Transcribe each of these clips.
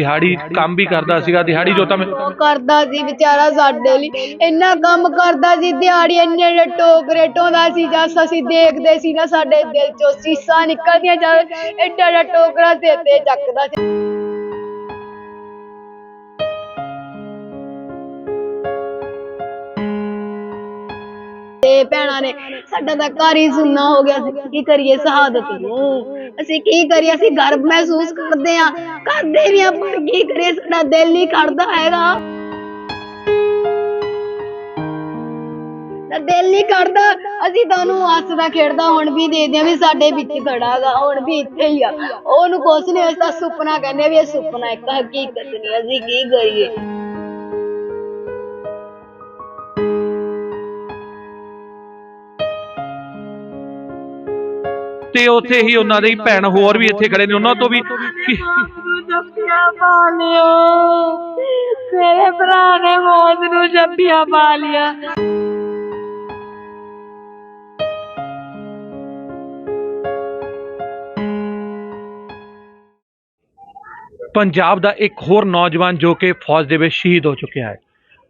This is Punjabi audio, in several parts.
ਦਿਹਾੜੀ ਕੰਮ ਵੀ ਕਰਦਾ ਸੀਗਾ ਦਿਹਾੜੀ ਜੋਤਾ ਮੈਂ ਉਹ ਕਰਦਾ ਸੀ ਵਿਚਾਰਾ ਸਾਡੇ ਲਈ। ਇੰਨਾ ਕੰਮ ਕਰਦਾ ਸੀ ਦਿਹਾੜੀ ਇੰਨੇ ਇੰਨੇ ਟੋਕਰੇ ਢੋਂਦਾ ਸੀ ਜਦ ਅਸੀਂ ਦੇਖਦੇ ਸੀ ਨਾ ਸਾਡੇ ਦਿਲ ਚੋਂ ਸੀਸਾਂ ਨਿਕਲਦੀਆਂ ਜਦ ਐਡਾ ਐਡਾ ਟੋਕਰਾ ਸਿਰ ਤੇ ਚੱਕਦਾ ਸੀ। ਤੇ ਭੈਣਾਂ ਨੇ, ਸਾਡਾ ਤਾਂ ਘਰ ਹੀ ਸੁੰਨਾ ਹੋ ਗਿਆ ਸੀ। ਕੀ ਕਰੀਏ ਸ਼ਹਾਦਤ ਨੂੰ ਅਸੀਂ ਕੀ ਕਰੀਏ? ਅਸੀਂ ਗਰਵ ਮਹਿਸੂਸ ਕਰਦੇ ਆ ਕਰਦੇ ਵੀ ਆ ਪਰ ਕੀ ਕਰੀਏ? ਸਾਡਾ ਦਿਲ ਨਹੀਂ ਖੜਦਾ ਹੈਗਾ। ਤਾਂ ਦਿਲ ਨਹੀਂ ਕਰਦਾ ਅਸੀਂ ਤੁਹਾਨੂੰ ਹੱਸਦਾ ਖੇਡਦਾ, ਹੁਣ ਵੀ ਦੇ ਦਿਆਂ ਵੀ ਸਾਡੇ ਵਿੱਚ ਖੜਾਗਾ ਹੁਣ ਵੀ ਇੱਥੇ ਹੀ ਆ। ਉਹਨੂੰ ਕੁਛ ਨਹੀਂ, ਅਸੀਂ ਤਾਂ ਸੁਪਨਾ ਕਹਿੰਦੇ ਵੀ ਇਹ ਸੁਪਨਾ ਇੱਕ ਹਕੀਕਤ ਨਹੀਂ। ਅਸੀਂ ਕੀ ਕਰੀਏ? ਤੇ ਉੱਥੇ ਹੀ ਉਹਨਾਂ ਦੀ ਭੈਣ ਹੋਰ ਵੀ ਇੱਥੇ ਖੜੇ ਨੇ। ਉਹਨਾਂ ਤੋਂ ਵੀ ਜੱਫੀਆਂ ਪਾ ਮੇਰੇ ਭਰਾ ਨੇ ਮੌਤ ਨੂੰ ਜੱਫੀਆਂ ਪਾ ਲਿਆ। ਪੰਜਾਬ ਦਾ ਇੱਕ ਹੋਰ ਨੌਜਵਾਨ ਜੋ ਕਿ ਫੌਜ ਦੇ ਵਿੱਚ ਸ਼ਹੀਦ ਹੋ ਚੁੱਕਿਆ ਹੈ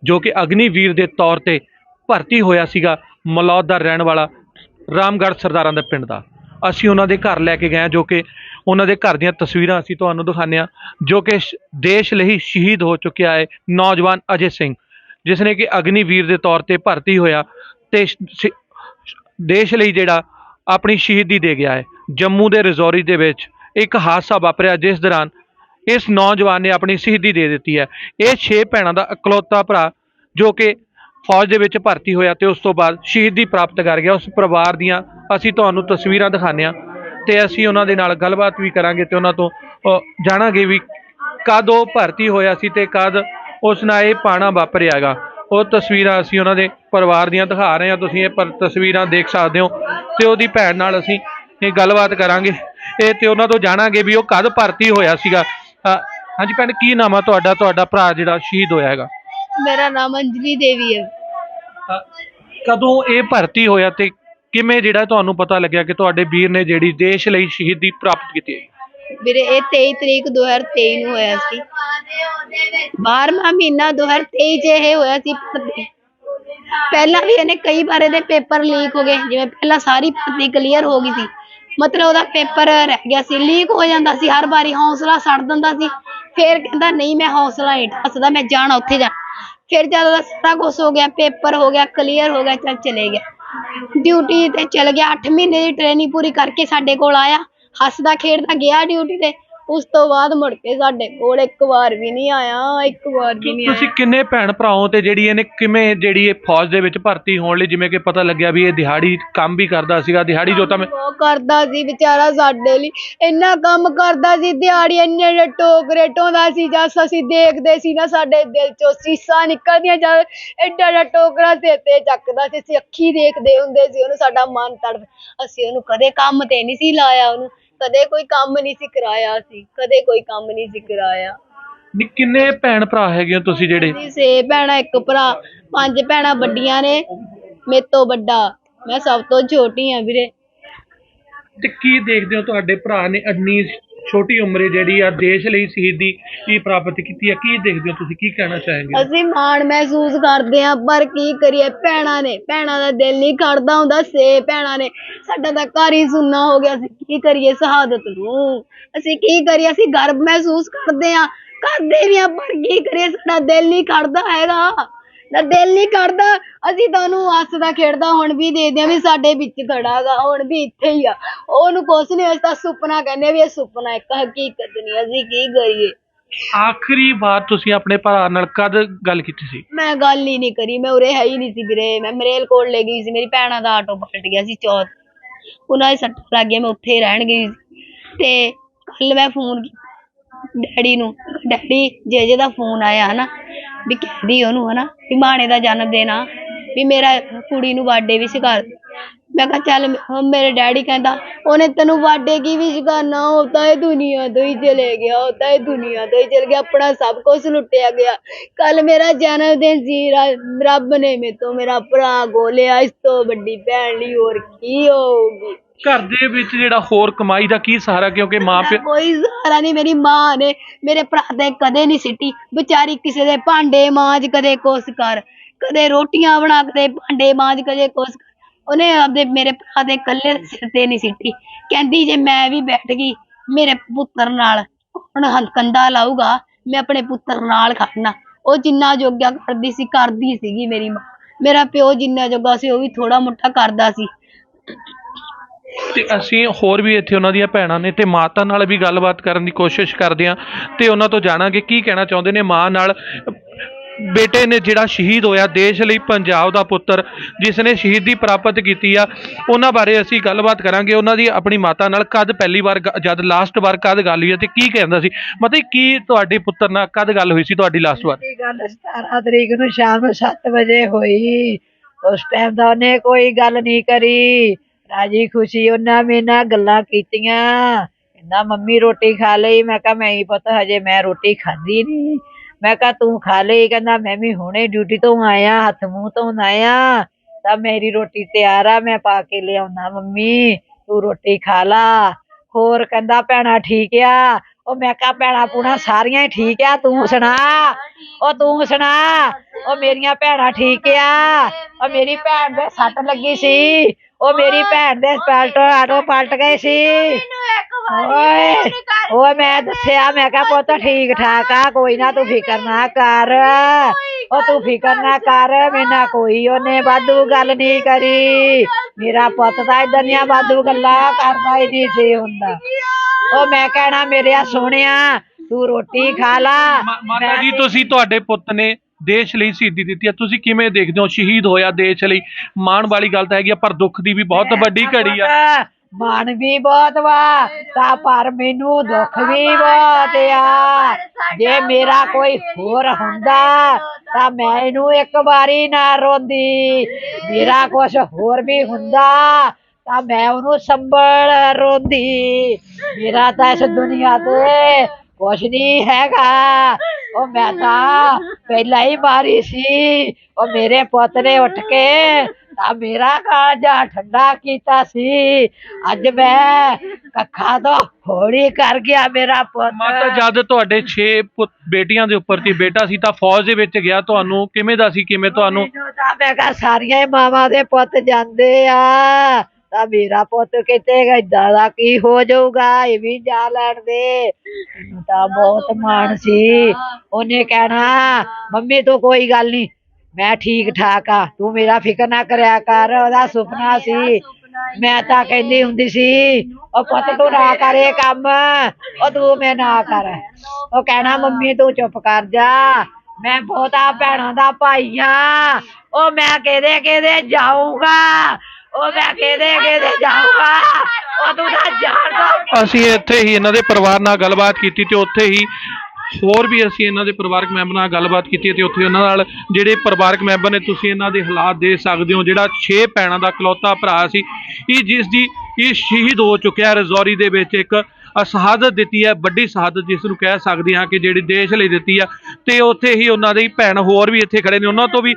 ਜੋ ਕਿ ਅਗਨੀਵੀਰ ਦੇ ਤੌਰ ਤੇ ਭਰਤੀ ਹੋਇਆ ਸੀਗਾ ਮਲੌਦ ਦਾ ਰਹਿਣ ਵਾਲਾ ਰਾਮਗੜ੍ਹ ਸਰਦਾਰਾਂ ਦੇ ਪਿੰਡ ਦਾ। ਅਸੀਂ ਉਹਨਾਂ ਦੇ ਘਰ ਲੈ ਕੇ ਗਏ ਹਾਂ, ਜੋ ਕਿ ਉਹਨਾਂ ਦੇ ਘਰ ਦੀਆਂ ਤਸਵੀਰਾਂ ਅਸੀਂ ਤੁਹਾਨੂੰ ਦਿਖਾਉਂਦੇ ਹਾਂ, ਜੋ ਕਿ ਸ਼- ਦੇਸ਼ ਲਈ ਸ਼ਹੀਦ ਹੋ ਚੁੱਕਿਆ ਹੈ ਨੌਜਵਾਨ ਅਜੇ ਸਿੰਘ, ਜਿਸ ਨੇ ਕਿ ਅਗਨੀਵੀਰ ਦੇ ਤੌਰ ਤੇ ਭਰਤੀ ਹੋਇਆ ਤੇ ਸ਼- ਸ਼- ਦੇਸ਼ ਲਈ ਜਿਹੜਾ ਆਪਣੀ ਸ਼ਹੀਦੀ ਦੇ ਗਿਆ ਹੈ। ਜੰਮੂ ਦੇ ਰਜੌਰੀ ਦੇ ਵਿੱਚ ਇੱਕ ਹਾਦਸਾ ਵਾਪਰਿਆ, ਜਿਸ ਦੌਰਾਨ ਇਸ ਨੌਜਵਾਨ ਨੇ ਆਪਣੀ ਸ਼ਹੀਦੀ ਦੇ ਦਿੱਤੀ ਹੈ। ਇਹ 6 ਭੈਣਾਂ ਦਾ ਇਕਲੌਤਾ ਭਰਾ, ਜੋ ਕਿ ਫੌਜ ਦੇ ਵਿੱਚ ਭਰਤੀ ਹੋਇਆ ਤੇ ਉਸ ਤੋਂ ਬਾਅਦ ਸ਼ਹੀਦੀ ਪ੍ਰਾਪਤ ਕਰ ਗਿਆ। ਉਸ ਪਰਿਵਾਰ ਦੀਆਂ ਅਸੀਂ ਤੁਹਾਨੂੰ ਤਸਵੀਰਾਂ ਦਿਖਾਉਂਦੇ ਹਾਂ ਤੇ ਅਸੀਂ ਉਹਨਾਂ ਦੇ ਨਾਲ ਗੱਲਬਾਤ ਵੀ ਕਰਾਂਗੇ ਤੇ ਉਹਨਾਂ ਤੋਂ ਜਾਣਾਂਗੇ ਵੀ ਕਦ ਉਹ ਭਰਤੀ ਹੋਇਆ ਸੀ ਤੇ ਕਦ ਉਸ ਨਾਲ ਇਹ ਪਾਣਾ ਵਾਪਰਿਆਗਾ ਉਹ ਤਸਵੀਰਾਂ ਅਸੀਂ ਉਹਨਾਂ ਦੇ ਪਰਿਵਾਰ ਦੀਆਂ ਦਿਖਾ ਰਹੇ ਹਾਂ। ਤੁਸੀਂ ਇਹ ਪਰ ਤਸਵੀਰਾਂ ਦੇਖ ਸਕਦੇ ਹੋ ਤੇ ਉਹਦੀ ਭੈਣ ਨਾਲ ਅਸੀਂ ਇਹ ਗੱਲਬਾਤ ਕਰਾਂਗੇ। ਇਹ ਤੇ ਉਹਨਾਂ ਤੋਂ ਜਾਣਾਂਗੇ ਵੀ ਉਹ ਕਦ ਭਰਤੀ ਹੋਇਆ ਸੀਗਾ। ਹਾਂਜੀ ਭੈਣ, ਕੀ ਨਾਮ ਆ ਤੁਹਾਡਾ? ਤੁਹਾਡਾ ਭਰਾ ਜਿਹੜਾ ਸ਼ਹੀਦ ਹੋਇਆ ਹੈਗਾ। ਮੇਰਾ ਨਾਮ ਅੰਜਲੀ ਦੇਵੀ ਹੈ। ਕਦੋਂ ਇਹ ਭਰਤੀ ਹੋਇਆ ਤੇ ਕਿਵੇਂ ਜਿਹੜਾ ਤੁਹਾਨੂੰ ਪਤਾ ਲੱਗਿਆ ਕਿ ਤੁਹਾਡੇ ਵੀਰ ਨੇ ਜਿਹੜੀ ਦੇਸ਼ ਲਈ ਸ਼ਹੀਦੀ ਪ੍ਰਾਪਤ ਕੀਤੀ ਹੈ? ਵੀਰੇ ਇਹ 23 ਤਰੀਕ 2023 ਨੂੰ ਹੋਇਆ ਸੀ। 12ਵਾਂ ਮਹੀਨਾ 2023 ਚ ਇਹ ਹੋਇਆ ਸੀ। ਭਰਤੀ ਪਹਿਲਾਂ ਵੀ ਇਹਨੇ ਕਈ ਵਾਰ ਇਹਦੇ ਪੇਪਰ ਲੀਕ ਹੋ ਗਏ। ਜਿਵੇਂ ਪਹਿਲਾਂ ਸਾਰੀ ਭਰਤੀ ਕਲੀਅਰ ਹੋ ਗਈ ਸੀ। ਮਤਲਬ ਉਹਦਾ ਪੇਪਰ ਰਹਿ ਗਿਆ ਸੀ। ਲੀਕ ਹੋ ਜਾਂਦਾ ਸੀ। ਹਰ ਵਾਰੀ ਹੌਸਲਾ ਛੱਡ ਦਿੰਦਾ ਸੀ। ਫਿਰ ਕਹਿੰਦਾ ਨਹੀਂ ਮੈਂ ਹੌਸਲਾ ਨਹੀਂ ਦੱਸਦਾ ਮੈਂ ਜਾਣਾ ਉੱਥੇ ਜਾ ਫਿਰ ਜਦ ਸਾਰਾ ਕੁਝ ਹੋ ਗਿਆ, ਪੇਪਰ ਹੋ ਗਿਆ ਕਲੀਅਰ ਹੋ ਗਿਆ, ਚੱਲ ਚਲੇ ਗਿਆ। ਡਿਊਟੀ ਤੇ ਚਲ ਗਿਆ। 8 ਮਹੀਨੇ ਦੀ ਟ੍ਰੇਨਿੰਗ ਪੂਰੀ ਕਰਕੇ ਸਾਡੇ ਕੋਲ ਆਇਆ। ਹੱਸਦਾ, ਖੇਡਦਾ ਗਿਆ ਡਿਊਟੀ ਤੇ। ਉਸ ਤੋਂ ਬਾਅਦ ਮੁੜ ਕੇ ਸਾਡੇ ਕੋਲ ਇੱਕ ਵਾਰ ਵੀ ਨਹੀਂ ਆਇਆ ਇੱਕ ਵਾਰ ਵੀ ਨਹੀਂ ਤੁਸੀਂ ਆਇਆ। ਕਿੰਨੇ ਭੈਣ ਭਰਾਓ ਤੇ ਜਿਹੜੀ ਇਹਨੇ ਕਿਵੇਂ ਜਿਹੜੀ ਇਹ ਫੌਜ ਦੇ ਵਿੱਚ ਭਰਤੀ ਹੋਣ ਲਈ ਜਿਵੇਂ ਕਿ ਪਤਾ ਲੱਗਿਆ ਵੀ ਇਹ ਦਿਹਾੜੀ ਕੰਮ ਵੀ ਕਰਦਾ ਸੀਗਾ ਦਿਹਾੜੀ ਜੋ ਤਾਂ ਮੈਂ ਉਹ ਕਰਦਾ ਸੀ ਵਿਚਾਰਾ ਸਾਡੇ ਲਈ। ਇੰਨਾ ਕੰਮ ਕਰਦਾ ਸੀ ਦਿਹਾੜੀ ਇੰਨੇ ਇੰਨੇ ਟੋਕਰੇ ਢੋਂਦਾ ਸੀ ਜਦ ਅਸੀਂ ਦੇਖਦੇ ਸੀ ਨਾ ਸਾਡੇ ਦਿਲ ਚੋਂ ਸੀਸਾਂ ਨਿਕਲਦੀਆਂ ਜਦ ਐਡਾ ਐਡਾ ਟੋਕਰਾ ਸਿਰ ਤੇ ਚੱਕਦਾ ਸੀ ਅਸੀਂ ਅੱਖੀ ਦੇਖਦੇ ਹੁੰਦੇ ਸੀ ਉਹਨੂੰ ਸਾਡਾ ਮਨ ਤੜਫ ਅਸੀਂ ਉਹਨੂੰ ਕਦੇ ਕੰਮ ਤੇ ਨਹੀਂ ਸੀ ਲਾਇਆ ਉਹਨੂੰ। ਕਦੇ ਕੋਈ ਕੰਮ ਨਹੀਂ ਸੀ ਕਰਾਇਆ ਸੀ ਕਦੇ ਕੋਈ ਕੰਮ ਨਹੀਂ ਸੀ ਕਰਾਇਆ। ਨੀ ਕਿੰਨੇ ਭੈਣ ਭਰਾ ਹੈਗੇ ਹੋ ਤੁਸੀਂ ਜਿਹੜੇ? ਅਸੀਂ ਛੇ ਭੈਣਾਂ ਇੱਕ ਭਰਾ ਪੰਜ ਭੈਣਾਂ ਵੱਡੀਆਂ ਨੇ ਮੇਰੇ ਤੋਂ ਵੱਡਾ। ਮੈਂ ਸਭ ਤੋਂ ਛੋਟੀ ਆ ਵੀਰੇ। ਤੇ ਕੀ ਦੇਖਦੇ ਹੋ ਤੁਹਾਡੇ ਭਰਾ ਨੇ ਇੰਨੀ ਛੋਟੀ ਉਮਰੇ ਜਿਹੜੀ ਆ ਦੇਸ਼ ਲਈ ਸ਼ਹੀਦੀ ਕੀ ਪ੍ਰਾਪਤ ਕੀਤੀ ਹੈ ਕੀ ਦੇਖਦੇ ਹੋ ਤੁਸੀਂ? ਕੀ ਕਹਿਣਾ ਚਾਹੋਗੇ? ਅਸੀਂ ਮਾਣ ਮਹਿਸੂਸ ਕਰਦੇ ਹਾਂ, ਪਰ ਕੀ ਕਰੀਏ? ਭੈਣਾਂ ਨੇ, ਭੈਣਾਂ ਦਾ ਦਿਲ ਨਹੀਂ ਕਰਦਾ ਹੁੰਦਾ ਸੇ ਭੈਣਾਂ ਨੇ। ਸਾਡਾ ਤਾਂ ਘਰ ਹੀ ਸੁੰਨਾ ਹੋ ਗਿਆ, ਅਸੀਂ ਕੀ ਕਰੀਏ ਸ਼ਹਾਦਤ ਨੂੰ? ਅਸੀਂ ਕੀ ਕਰੀਏ? ਅਸੀਂ ਗਰਵ ਮਹਿਸੂਸ ਕਰਦੇ ਹਾਂ। ਕਰਦੇ ਵੀ ਆ, ਪਰ ਕੀ ਕਰੀਏ? ਸਾਡਾ ਦਿਲ ਨਹੀਂ ਕਰਦਾ ਹੈਗਾ। ਨਾ ਦਿਲ ਨਹੀਂ ਕਰਦਾ। ਅਸੀਂ ਤੁਹਾਨੂੰ ਹੱਸਦਾ ਖੇਡਦਾ ਹੁਣ ਵੀ ਦੇ ਦਿਆਂ ਵੀ ਸਾਡੇ ਵਿੱਚ ਖੜਾਗਾ ਹੁਣ ਵੀ ਇੱਥੇ ਹੀ ਆ। ਉਹਨੂੰ ਕੁਛ ਨਹੀਂ ਅਸੀਂ ਤਾਂ ਸੁਪਨਾ ਕਹਿੰਦੇ ਵੀ ਇਹ ਸੁਪਨਾ ਇੱਕ ਹਕੀਕਤ ਨਹੀਂ ਅਸੀਂ ਕੀ ਕਰੀਏ? ਆਖਰੀ ਵਾਰ ਤੁਸੀਂ ਆਪਣੇ ਭਰਾ ਨਾਲ ਕਦ ਗੱਲ ਕੀਤੀ ਸੀ? ਮੈਂ ਗੱਲ ਹੀ ਨਹੀਂ ਕਰੀ ਮੈਂ ਉਰੇ ਹੈ ਹੀ ਨਹੀਂ ਸੀ ਵੀਰੇ। ਮੈਂ ਮਰੇਲ ਕੋਲ ਲੈ ਗਈ ਸੀ ਮੇਰੀ ਭੈਣਾਂ ਦਾ ਆਟੋ ਪਲਟ ਗਿਆ ਸੀ ਚੌਥ। ਉਹਨਾਂ ਦੇ ਸੱਟ ਲੱਗ ਗਿਆ ਮੈਂ ਉੱਥੇ ਹੀ ਰਹਿਣ ਗਈ ਸੀ। ਤੇ ਕੱਲ ਮੈਂ ਫੋਨ ਡੈਡੀ ਨੂੰ ਡੈਡੀ ਜੇ ਜੇ ਦਾ ਫੋਨ ਆਇਆ ਹਨਾ। ਵੀ ਕਹਿੰਦੀ ਉਹਨੂੰ ਹਨਾ, ਵੀ ਮਾਣੇ ਦਾ ਜਨਮ ਦਿਨ ਆ ਵੀ ਮੇਰਾ ਕੁੜੀ ਨੂੰ ਬਰਥਡੇ ਵਿਸ਼ ਕਰ। ਮੈਂ ਕਿਹਾ, ਚੱਲ ਹੁਣ ਮੇਰੇ ਡੈਡੀ ਕਹਿੰਦਾ, ਉਹਨੇ ਤੈਨੂੰ ਬਰਥਡੇ ਕੀ ਵਿਸ਼ ਕਰਨਾ? ਉਹ ਤਾਂ ਇਹ ਦੁਨੀਆ ਤੋਂ ਹੀ ਚਲੇ ਗਿਆ, ਉਹ ਤਾਂ ਇਹ ਦੁਨੀਆ ਤੋਂ ਹੀ ਚਲ ਗਿਆ, ਆਪਣਾ ਸਭ ਕੁਝ ਲੁੱਟਿਆ ਗਿਆ। ਕੱਲ ਮੇਰਾ ਜਨਮ ਦਿਨ ਸੀ, ਰ- ਰੱਬ ਨੇ ਮੇਰੇ ਤੋਂ ਮੇਰਾ ਭਰਾ ਗੋਲਿਆ, ਇਸ ਤੋਂ ਵੱਡੀ ਭੈਣ ਲਈ ਹੋਰ ਕੀ ਹੋਊਗੀ? ਘਰ ਦੇ ਵਿੱਚ ਜਿਹੜਾ ਹੋਰ ਕਮਾਈ ਦਾ ਕੀ ਸਹਾਰਾ ਕਿਉਂਕਿ ਮਾਂ ਪਿਓ ਕੋਈ ਸਹਾਰਾ ਨਹੀਂ ਮੇਰੀ ਮਾਂ ਨੇ ਮੇਰੇ ਭਰਾ ਤੇ ਕਦੇ ਨਹੀਂ ਸਿੱਟੀ। ਵਿਚਾਰੀ ਕਿਸੇ ਦੇ ਭਾਂਡੇ ਮਾਂਜ ਕਦੇ ਕੁਛ ਕਰ ਕਦੇ ਰੋਟੀਆਂ ਬਣਾ ਕਦੇ ਭਾਂਡੇ ਮਾਂਜ ਕਦੇ ਕੁਛ ਕਰ। ਉਹਨੇ ਆਪਦੇ ਮੇਰੇ ਭਰਾ ਦੇ ਇਕੱਲੇ ਦੇ ਸਿਰ ਤੇ ਨਹੀਂ ਸਿੱਟੀ। ਕਹਿੰਦੀ ਜੇ ਮੈਂ ਵੀ ਬੈਠ ਗਈ ਮੇਰੇ ਪੁੱਤਰ ਨਾਲ ਹੁਣ ਹੰ- ਕੰਦਾ ਲਾਊਗਾ ਮੈਂ ਆਪਣੇ ਪੁੱਤਰ ਨਾਲ ਖੜਨਾ। ਉਹ ਜਿੰਨਾ ਜੋਗਿਆ ਕਰਦੀ ਸੀ ਕਰਦੀ ਸੀਗੀ ਮੇਰੀ ਮਾਂ। ਮੇਰਾ ਪਿਓ ਜਿੰਨਾ ਜੋਗਾ ਸੀ ਉਹ ਵੀ ਥੋੜਾ ਮੋਟਾ ਕਰਦਾ ਸੀ। ਤੇ ਅਸੀਂ ਹੋਰ ਵੀ ਇੱਥੇ ਉਹਨਾਂ ਦੀਆਂ ਭੈਣਾਂ ਨੇ ਤੇ ਮਾਤਾ ਨਾਲ ਵੀ ਗੱਲਬਾਤ ਕਰਨ ਦੀ ਕੋਸ਼ਿਸ਼ ਕਰਦੇ ਹਾਂ ਤੇ ਉਹਨਾਂ ਤੋਂ ਜਾਣਾਂਗੇ ਕੀ ਕਹਿਣਾ ਚਾਹੁੰਦੇ ਨੇ ਮਾਂ ਨਾਲ। ਬੇਟੇ ਨੇ ਜਿਹੜਾ ਸ਼ਹੀਦ ਹੋਇਆ ਦੇਸ਼ ਲਈ ਪੰਜਾਬ ਦਾ ਪੁੱਤਰ, ਜਿਸ ਨੇ ਸ਼ਹੀਦੀ ਪ੍ਰਾਪਤ ਕੀਤੀ ਆ, ਉਹਨਾਂ ਬਾਰੇ ਅਸੀਂ ਗੱਲਬਾਤ ਕਰਾਂਗੇ। ਉਹਨਾਂ ਦੀ ਆਪਣੀ ਮਾਤਾ ਨਾਲ ਕਦ ਪਹਿਲੀ ਵਾਰ ਗ- ਜਦ ਲਾਸਟ ਵਾਰ ਕਦ ਗੱਲ ਹੋਈ ਆ ਤੇ ਕੀ ਕਹਿੰਦਾ ਸੀ? ਮਤਲਬ ਕੀ ਤੁਹਾਡੇ ਪੁੱਤਰ ਨਾਲ ਕਦ ਗੱਲ ਹੋਈ ਸੀ ਤੁਹਾਡੀ ਲਾਸਟ ਵਾਰ? ਇਹ ਗੱਲ 17 ਤਰੀਕ ਨੂੰ ਸ਼ਾਮ 7 ਵਜੇ ਹੋਈ। ਉਸ ਟਾਈਮ ਦਾ ਉਹਨੇ ਕੋਈ ਗੱਲ ਨਹੀਂ ਕਰੀ। ਰਾਜੀ ਖੁਸ਼ੀ, ਉਹਨਾਂ ਮੇਰੇ ਨਾਲ ਗੱਲਾਂ ਕੀਤੀਆਂ। ਕਹਿੰਦਾ, ਮੰਮੀ, ਰੋਟੀ ਖਾ ਲਈ। ਮੈਂ ਕਿਹਾ, ਮੈਂ ਹੀ ਪਤਾ, ਹਜੇ ਮੈਂ ਰੋਟੀ ਖਾਧੀ ਨਹੀਂ। ਮੈਂ ਕਿਹਾ, ਤੂੰ ਖਾ ਲਈ ਕਹਿੰਦਾ, ਮੈਂ ਵੀ ਹੁਣੇ ਡਿਊਟੀ ਤੋਂ ਆਇਆ, ਹੱਥ ਮੂੰਹ ਧੋਣ ਆਇਆ ਤਾਂ ਮੇਰੀ ਰੋਟੀ ਤਿਆਰ ਆ, ਮੈਂ ਪਾ ਕੇ ਲਿਆਉਣਾ, ਮੰਮੀ। ਤੂੰ ਰੋਟੀ ਖਾ ਲਾ। ਹੋਰ ਕਹਿੰਦਾ, ਭੈਣਾ ਠੀਕ ਆ? ਉਹ ਮੈਂ ਕਿਹਾ, ਭੈਣਾ ਪੂਣਾ ਸਾਰੀਆਂ ਹੀ ਠੀਕ ਆ, ਤੂੰ ਸੁਣਾ। ਉਹ ਤੂੰ ਸੁਣਾ, ਉਹ ਮੇਰੀਆਂ ਭੈਣਾਂ ਠੀਕ ਆ? ਉਹ ਮੇਰੀ ਭੈਣ ਦੇ ਸੱਟ ਲੱਗੀ ਸੀ। ਉਹ ਮੇਰੀ ਭੈਣ ਦੇ ਪਲਟ ਆਟੋ ਪਲਟ ਗਏ ਸੀ। ਓਏ ਓਏ ਮੈਂ ਦੱਸਿਆ ਮੈਂ ਕਿਹਾ ਪੁੱਤ ਠੀਕ ਠਾਕ ਆ ਕੋਈ ਨਾ ਤੂੰ ਫਿਕਰ ਨਾ ਕਰ। ਉਹ ਤੂੰ ਫਿਕਰ ਨਾ ਕਰ ਮੈਨਾਂ ਕੋਈ ਉਹਨੇ ਵਾਧੂ ਗੱਲ ਨਹੀਂ ਕਰੀ। ਮੇਰਾ ਪੁੱਤ ਤਾਂ ਇਦਾਂ ਦੀਆਂ ਵਾਧੂ ਗੱਲਾਂ ਕਰਦਾ ਹੀ ਨਹੀਂ ਸੀ ਹੁੰਦਾ। ਉਹ ਮੈਂ ਕਹਿਣਾ ਮੇਰਿਆ ਸੋਹਣਿਆ ਤੂੰ ਰੋਟੀ ਖਾ ਲਾ। ਮਾਤਾ ਜੀ ਤੁਸੀਂ ਤੁਹਾਡੇ ਪੁੱਤ ਨੇ ਦੇਸ਼ ਲਈ ਸ਼ਹੀਦੀ ਦਿੱਤੀ ਆ ਤੁਸੀਂ ਕਿਵੇਂ ਦੇਖਦੇ ਹੋ? ਸ਼ਹੀਦ ਹੋਇਆ ਦੇਸ਼ ਲਈ। ਮਾਣ ਵਾਲੀ ਗੱਲ ਤਾਂ ਹੈਗੀ ਆ ਪਰ ਦੁੱਖ ਦੀ ਵੀ ਬਹੁਤ ਵੱਡੀ ਘੜੀ ਆ। ਮਾਣ ਵੀ ਬਹੁਤ ਵਾ ਤਾਂ ਪਰ ਮੈਨੂੰ ਦੁੱਖ ਵੀ ਬਹੁਤ ਆ। ਜੇ ਮੇਰਾ ਕੋਈ ਹੋਰ ਹੁੰਦਾ ਤਾਂ ਮੈਂ ਇਹਨੂੰ ਇੱਕ ਵਾਰੀ ਨਾ ਰੋਂਦੀ। ਮੇਰਾ ਕੁਛ ਹੋਰ ਵੀ ਹੁੰਦਾ ਤਾਂ ਮੈਂ ਉਹਨੂੰ ਸੰਭਲ ਰੋਂਦੀ। ਮੇਰਾ ਤਾਂ ਇਸ ਦੁਨੀਆ ਤੇ ਕੁਛ ਨਹੀਂ ਹੈਗਾ। ਉਹ ਮੈਂ ਤਾਂ ਪਹਿਲਾਂ ਹੀ ਮਾਰੀ ਸੀ। ਉਹ ਮੇਰੇ ਪੁੱਤ ਨੇ ਉੱਠ ਕੇ ਤਾਂ ਮੇਰਾ ਕਾਲਜਾ ਠੰਡਾ ਕੀਤਾ ਸੀ। ਅੱਜ ਮੈਂ ਕੱਖਾਂ ਤੋਂ ਹੋੜੀ ਕਰ ਗਿਆ ਮੇਰਾ ਪੁੱਤ। ਮਾਤਾ ਜਦ ਤੁਹਾਡੇ 6 ਬੇਟੀਆਂ ਦੇ ਉੱਪਰ ਸੀ ਬੇਟਾ ਸੀ ਤਾਂ ਫੌਜ ਦੇ ਵਿੱਚ ਗਿਆ ਤੁਹਾਨੂੰ। ਕਿਵੇਂ ਦਾ ਸੀ ਕਿਵੇਂ ਤੁਹਾਨੂੰ? ਮੈਨੂੰ ਤਾਂ ਮੈਂ ਕਿਹਾ ਸਾਰੀਆਂ ਹੀ ਮਾਵਾਂ ਦੇ ਪੁੱਤ ਜਾਂਦੇ ਆ। ਤਾਂ ਮੇਰਾ ਪੁੱਤ ਕਿਤੇ ਏਦਾਂ ਦਾ ਕੀ ਹੋ ਜਾਊਗਾ? ਇਹ ਵੀ ਜਾ ਲੈਣ ਦੇ। ਮੈਨੂੰ ਤਾਂ ਬਹੁਤ ਮਾਣ ਸੀ। ਉਹਨੇ ਕਹਿਣਾ, ਮੰਮੀ, ਤੂੰ ਕੋਈ ਗੱਲ ਨਹੀਂ, ਮੈਂ ਠੀਕ ਠਾਕ ਆ। ਤੂੰ ਮੇਰਾ ਫਿਕਰ ਨਾ ਕਰਿਆ ਕਰ, ਉਹਦਾ ਸੁਪਨਾ ਸੀ। ਮੈਂ ਤਾਂ ਕਹਿੰਦੀ ਹੁੰਦੀ ਸੀ, ਉਹ ਪੁੱਤ ਤੂੰ ਨਾ ਕਰੇ ਕੰਮ। ਉਹ ਤੂੰ ਮੈਂ ਨਾ ਕਰ। ਉਹ ਕਹਿਣਾ, ਮੰਮੀ, ਤੂੰ ਚੁੱਪ ਕਰ ਜਾ। ਮੈਂ ਬਹੁਤਾ ਭੈਣਾਂ ਦਾ ਭਾਈ ਆ। ਉਹ ਮੈਂ ਕਿਹਦੇ ਕਿਹਦੇ ਜਾਊਂਗਾ? ਉਹ ਮੈਂ ਕਿਹਦੇ ਕਿਹਦੇ ਜਾਊਂਗਾ। ਉਹ ਤੂੰ ਤਾਂ ਜਾਣਦਾ ਅਸੀਂ ਇੱਥੇ ਹੀ ਇਹਨਾਂ ਦੇ ਪਰਿਵਾਰ ਨਾਲ ਗੱਲਬਾਤ ਕੀਤੀ ਤੇ ਉੱਥੇ ਹੀ ਹੋਰ ਵੀ ਅਸੀਂ ਇਹਨਾਂ ਦੇ ਪਰਿਵਾਰਕ ਮੈਂਬਰ ਨਾਲ ਗੱਲਬਾਤ ਕੀਤੀ ਤੇ ਉੱਥੇ ਉਹਨਾਂ ਨਾਲ ਜਿਹੜੇ ਪਰਿਵਾਰਕ ਮੈਂਬਰ ਨੇ ਤੁਸੀਂ ਇਹਨਾਂ ਦੇ ਹਾਲਾਤ ਦੇਖ ਸਕਦੇ ਹੋ ਜਿਹੜਾ 6 ਭੈਣਾਂ ਦਾ ਇਕਲੌਤਾ ਭਰਾ ਸੀ ਇਹ ਜਿਸ ਦੀ ਇਹ ਸ਼ਹੀਦ ਹੋ ਚੁੱਕਿਆ ਰਜ਼ੌਰੀ ਦੇ ਵਿੱਚ ਇੱਕ ਸ਼ਹਾਦਤ ਦਿੱਤੀ ਹੈ ਵੱਡੀ ਸ਼ਹਾਦਤ ਜਿਸ ਨੂੰ ਕਹਿ ਸਕਦੇ ਹਾਂ ਕਿ ਜਿਹੜੀ ਦੇਸ਼ ਲਈ ਦਿੱਤੀ ਆ ਤੇ ਉੱਥੇ ਹੀ ਉਹਨਾਂ ਦੇ ਭੈਣ ਹੋਰ ਵੀ ਇੱਥੇ ਖੜੇ ਨੇ ਉਹਨਾਂ ਤੋਂ ਵੀ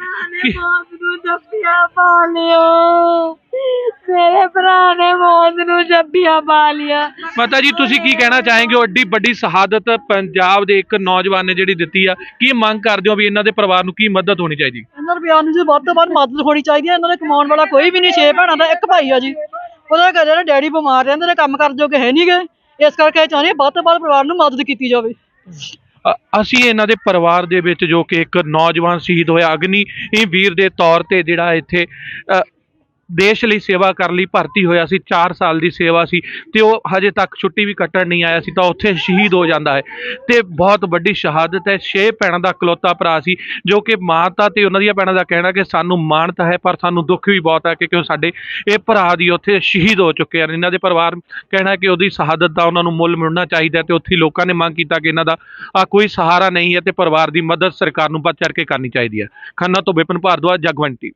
ਪਾ ਲਿਓ ਮੇਰੇ ਭਰਾ ਨੇ ਮੌਤ ਨੂੰ ਜੱਫੀਆਂ ਪਾ ਲਿਆ ਮਾਤਾ ਜੀ ਤੁਸੀਂ ਕੀ ਕਹਿਣਾ ਚਾहेंगे ਉਹ ਐਡੀ ਵੱਡੀ ਸ਼ਹਾਦਤ ਪੰਜਾਬ ਦੇ ਇੱਕ ਨੌਜਵਾਨ ਨੇ ਜਿਹੜੀ ਦਿੱਤੀ ਆ। ਕੀ ਮੰਗ ਕਰਦੇ ਹੋ ਵੀ ਇਹਨਾਂ ਦੇ ਪਰਿਵਾਰ ਨੂੰ ਕੀ ਮਦਦ ਹੋਣੀ ਚਾਹੀਦੀ? ਇਹਨਾਂ ਨੂੰ ਜੀ ਵੱਧ ਤੋਂ ਵੱਧ ਮਦਦ ਹੋਣੀ ਚਾਹੀਦੀ ਹੈ ਇਹਨਾਂ ਦੇ ਕਮਾਉਣ ਵਾਲਾ ਕੋਈ ਵੀ ਨਹੀਂ ਛੇ ਭੈਣਾਂ ਦਾ ਇੱਕ ਭਾਈ ਆ ਜੀ। ਉਹਦਾ ਕਹਿੰਦੇ ਨੇ ਡੈਡੀ ਬਿਮਾਰ ਰਹਿੰਦੇ ਨੇ ਕੰਮ ਕਰਨ ਜੋਗੇ ਹੈ ਨਹੀਂ ਗੇ। ਇਸ ਕਰਕੇ ਇਹ ਚਾਹੁੰਦੇ ਵੱਧ ਤੋਂ ਵੱਧ ਪਰਿਵਾਰ ਨੂੰ ਮਦਦ ਕੀਤੀ ਜਾਵੇ। ਅਸੀਂ ਇਹਨਾਂ ਦੇ ਪਰਿਵਾਰ ਦੇ ਵਿੱਚ ਜੋ ਕਿ ਇੱਕ ਨੌਜਵਾਨ ਸ਼ਹੀਦ ਹੋਇਆ ਅਗਨੀ ਇਹ ਵੀਰ ਦੇ ਤੌਰ ਤੇ ਜਿਹੜਾ ਇੱਥੇ ਦੇਸ਼ ਲਈ ਸੇਵਾ ਕਰਨ ਲਈ, ਭਰਤੀ ਹੋਇਆ ਸੀ 4 ਸਾਲ ਦੀ ਸੇਵਾ ਸੀ ਤੇ ਉਹ ਹਜੇ ਤੱਕ ਛੁੱਟੀ ਵੀ ਕੱਟਣ ਨਹੀਂ ਆਇਆ ਸੀ ਤਾਂ ਉੱਥੇ ਸ਼ਹੀਦ ਹੋ ਜਾਂਦਾ ਹੈ ਤੇ ਬਹੁਤ ਵੱਡੀ ਸ਼ਹਾਦਤ ਹੈ। ਛੇ ਭੈਣਾਂ ਦਾ ਇਕਲੌਤਾ ਭਰਾ ਸੀ ਜੋ ਕਿ ਮਾਤਾ ਤੇ ਉਹਨਾਂ ਦੀਆਂ ਭੈਣਾਂ ਦਾ ਕਹਿਣਾ ਕਿ ਸਾਨੂੰ ਮਾਣ ਤਾਂ ਹੈ, ਪਰ ਸਾਨੂੰ ਦੁੱਖ ਵੀ ਬਹੁਤ ਹੈ ਕਿ ਕਿਉਂ ਸਾਡੇ ਇਹ ਭਰਾ ਦੀ ਉੱਥੇ ਸ਼ਹੀਦ ਹੋ ਚੁੱਕੇ ਹਨ। ਇਹਨਾਂ ਦੇ ਪਰਿਵਾਰ ਕਹਿਣਾ ਕਿ ਉਹਦੀ ਸ਼ਹਾਦਤ ਦਾ ਉਹਨਾਂ ਨੂੰ ਮੁੱਲ ਮਿਲਣਾ ਚਾਹੀਦਾ ਹੈ ਤੇ ਉੱਥੇ ਲੋਕਾਂ ਨੇ ਮੰਗ ਕੀਤਾ ਕਿ ਇਹਨਾਂ ਦਾ ਆ ਕੋਈ ਸਹਾਰਾ ਨਹੀਂ ਹੈ ਤੇ ਪਰਿਵਾਰ ਦੀ ਮਦਦ ਸਰਕਾਰ ਨੂੰ ਵੱਧ ਚੜ ਕੇ ਕਰਨੀ ਚਾਹੀਦੀ ਹੈ। ਖੰਨਾ ਤੋਂ ਵਿਪਨ ਭਾਰਦਵਾਜ, ਜਗਵੰਤੀ।